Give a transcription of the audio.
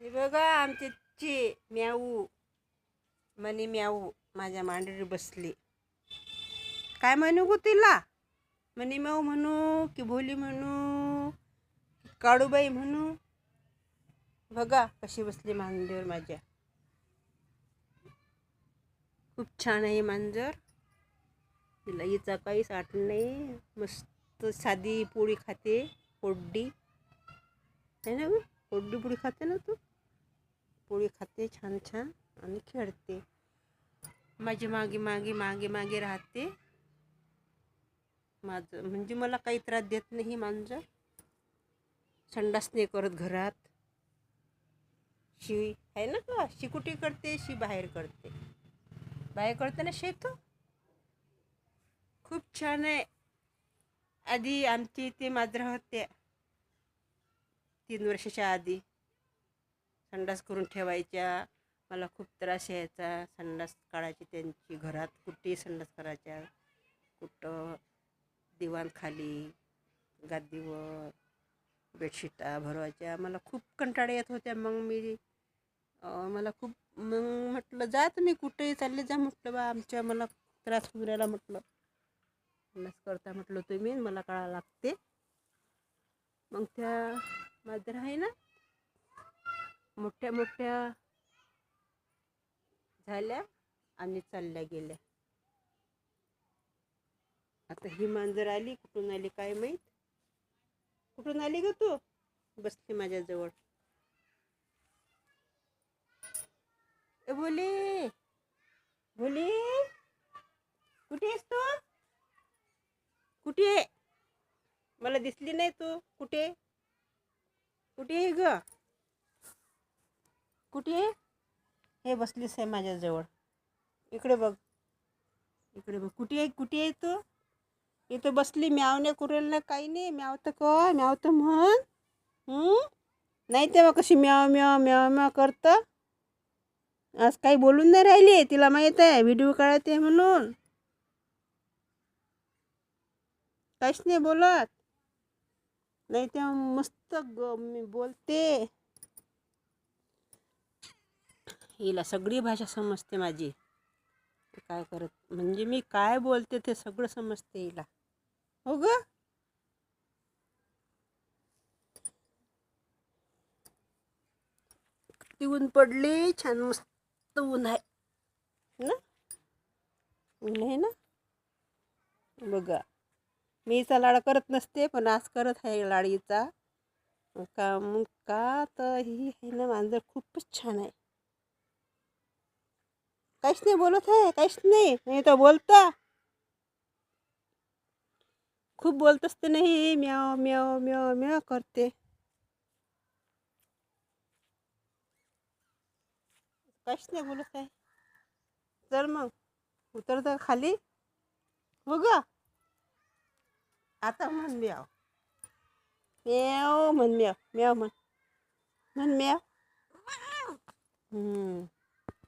हे बघा आमचे चे म्याऊ. मनी म्याऊ माझ्या मांडीवर बसली. काय म्हणू गो तिला? मनी म्याऊ म्हणू की भोली म्हणू काळूबाई म्हणू? बघा कशी बसली मांडीवर माझ्या. खूप छान आहे मांजर. तिला हिचा काहीच आठवण नाही. मस्त साधी पोळी खाते पोड्डी आहे ना गं? पोड्डी पोळी खाते ना तू? पोळी खाते छान छान आणि खेळते. माझी मागे मागे मागे मागे राहते. माझं म्हणजे मला काही त्रास देत नाही मांजर. संडास नाही करत घरात. शी आहे ना का? शी कुठे करते? शी बाहेर करते. बाहेर करते ना खूप छान आहे. आधी आमची इथे माजरा होत्या. तीन वर्षाच्या आधी. संडास करून ठेवायच्या. मला खूप त्रास यायचा. संडास काढायची त्यांची घरात कुठेही संडास करायच्या. कुठं दिवाणखाली गादीवर बेडशीटा भरवायच्या. मला खूप कंटाळा येत होत्या मग मी मला खूप मग म्हटलं जा तुम्ही कुठेही चालले जा. म्हटलं बा आमच्या मला त्रास होऊन राहिला. म्हटलं संडास करता. म्हटलं तुम्ही मला काळा लागते. मग त्या माझ्या आहे ना मोठ्या मोठ्या झाल्या आणि चालल्या गेल्या. आता ही मांजर आली कुठून आली काय माहीत? कुठून आली ग तू? बसली माझ्याजवळ. ए बोले बोले कुठे आहेस तू? कुठे? आहे मला दिसली नाही तू. कुठे? कुठे आहे ग? कुठे आहे? हे बसलीस आहे माझ्याजवळ. इकडे बघ. इकडे बघ. कुठे आहे? कुठे आहे तू? इथं बसली. म्यावणे कुरेल ना काही नाही. म्याव तर कर म्याव तर म्हण. नाही तेव्हा कशी म्याव म्याव म्याव म्याव करतं? आज काही बोलून नाही राहिली तिला माहीत आहे. व्हिडिओ काढते म्हणून. काहीच नाही बोलत. नाही तेव्हा मस्त ग मी बोलते. हिला सगळी भाषा समजते माझी. काय करत म्हणजे मी काय बोलते ते सगळं समजते हिला. हो ग? ती ऊन पडली छान मस्त ऊन आहे. ना? ऊन आहे ना? बघा मी लाड करत नसते पण आज करत आहे लाडीचा. का मग का तर ही आहे ना मांजर खूपच छान आहे. काहीच नाही बोलत आहे काहीच नाही. नाही तर बोलता. खूप बोलत असते नाही. म्याव म्याव म्याव म्याव करते. काहीच नाही बोलत आहे. चल मग. उतर तर खाली. हो ग आता म्हण म्याव. म्याव म्हण म्याव. म्याव म्हण. म्हण म्याव. हम्म.